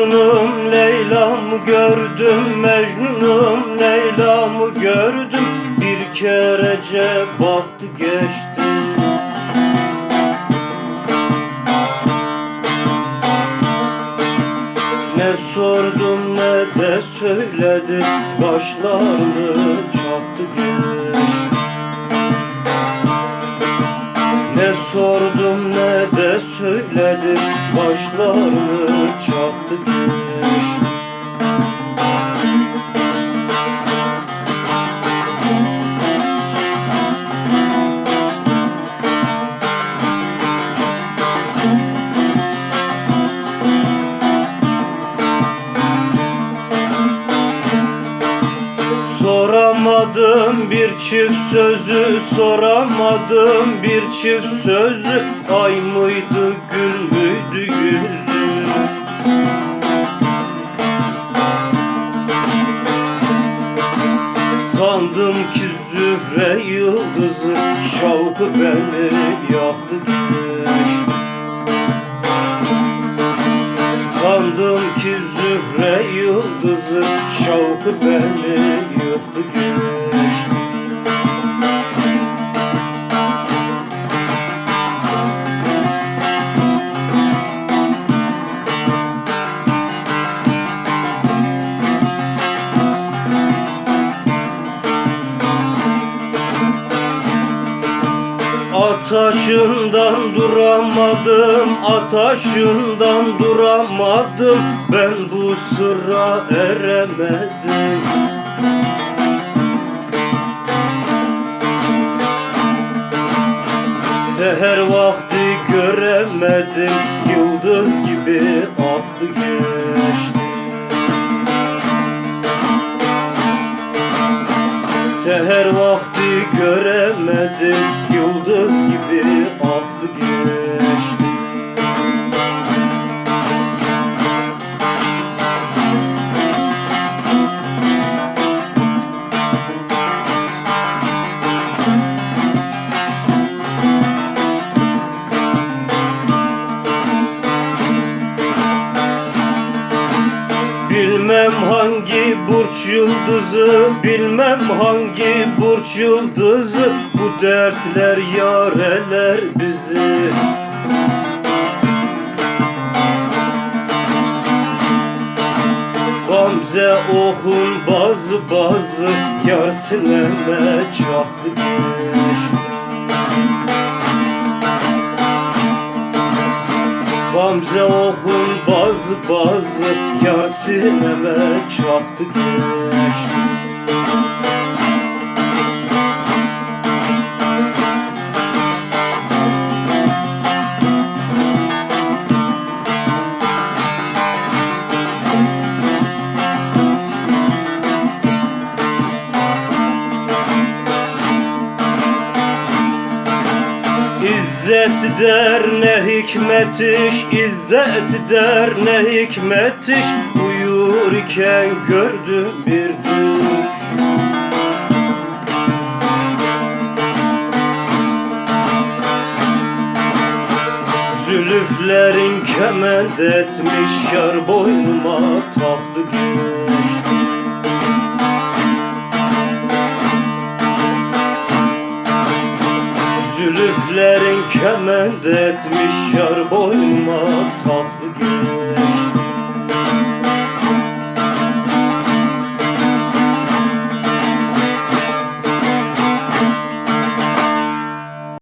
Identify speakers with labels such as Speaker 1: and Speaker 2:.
Speaker 1: Mecnunum Leyla'mı gördüm Mecnunum Leyla'mı gördüm. Bir kerece baktı geçti. Ne sordum ne de söyledi. Başlarını çattı geçti sordum ne de söyledi Başlarını çattı geçti Soramadım bir çift sözü Soramadım bir çift sözü. Ay mıydı gül müydü yüzü Sandım ki zühre yıldızı Şavkı beni yaktı. geçti Sandım ki zühre yıldızı Şavkı beni yıktı geçti Ataşından duramadım, ataşından duramadım. Ben bu sıra eremedim. Seher vakti göremedim Yıldız gibi aktı geçti. Seher vakti göremedim Bilmem hangi burç yıldızı Bilmem hangi burç yıldızı. Bu dertler yareler bizi. Gamze ohun bazı bazı Yar sineme çaktı geçti Gamze okun bazı bazı sineme çaktı geçti İzzet der ne hikmet iş İzzet der ne hikmet iş Uyurken gördüm bir düş. Zülüflerin kement etmiş Yar boynuma taktı geçti Zülüflerin kement etmiş Yar boynuma taktı geçti